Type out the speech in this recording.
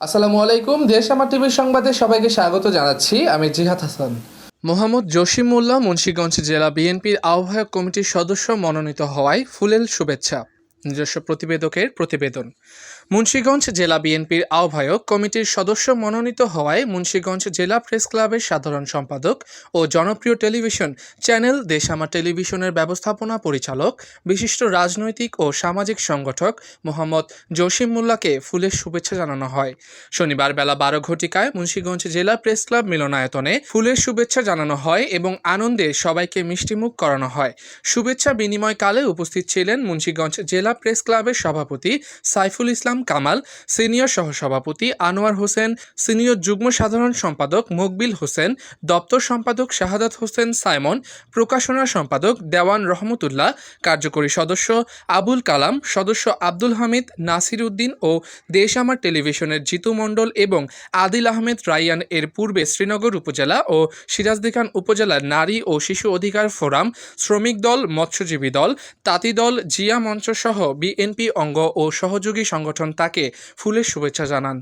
আসসালামু আলাইকুম, দেশ আমার টিভির সংবাদে সবাইকে স্বাগত জানাচ্ছি। আমি জিহাদ হাসান। মোহাম্মদ জসিমুল্লাহ মুন্সীগঞ্জ জেলা বিএনপির আহ্বায়ক কমিটির সদস্য মনোনীত হওয়ায় ফুলেল শুভেচ্ছা। নিজস্ব প্রতিবেদকের প্রতিবেদন। মুন্সিগঞ্জ জেলা বিএনপির আহ্বায়ক কমিটির সদস্য মনোনীত হওয়ায় মুন্সিগঞ্জ জেলা প্রেস ক্লাবের সাধারণ সম্পাদক ও জনপ্রিয় টেলিভিশন চ্যানেল দেশামা টেলিভিশনের ব্যবস্থাপনা পরিচালক, বিশিষ্ট রাজনৈতিক ও সামাজিক সংগঠক মোহাম্মদ জসিম মোল্লাকে ফুলের শুভেচ্ছা জানানো হয়। শনিবার বেলা বারো ঘটিকায় মুন্সিগঞ্জ জেলা প্রেস ক্লাব মিলনায়তনে ফুলের শুভেচ্ছা জানানো হয় এবং আনন্দে সবাইকে মিষ্টিমুখ করানো হয়। শুভেচ্ছা বিনিময়কালে উপস্থিত ছিলেন মুন্সিগঞ্জ জেলা প্রেস ক্লাবের সভাপতি সাইফুল ইসলাম কামাল, সিনিয়র সহসভাপতি আনোয়ার হোসেন, সিনিয়র যুগ্ম সাধারণ সম্পাদক মকবিল হোসেন, দপ্তর সম্পাদক শাহাদাত হোসেন সাইমন, প্রকাশনা সম্পাদক দেওয়ান রহমতুল্লাহ, কার্যকরী সদস্য আবুল কালাম, সদস্য আব্দুল হামিদ, নাসির উদ্দিন ও দেশ আমার টেলিভিশনের জিতু মণ্ডল এবং আদিল আহমেদ রাইয়ান এর পূর্বে শ্রীনগর উপজেলা ও সিরাজদিখান উপজেলার নারী ও শিশু অধিকার ফোরাম, শ্রমিক দল, মৎস্যজীবী দল, তাঁতি দল, জিয়া মঞ্চ সহ বিএনপি অঙ্গ ও সহযোগী সংগঠন তাকে ফুলের শুভেচ্ছা জানান।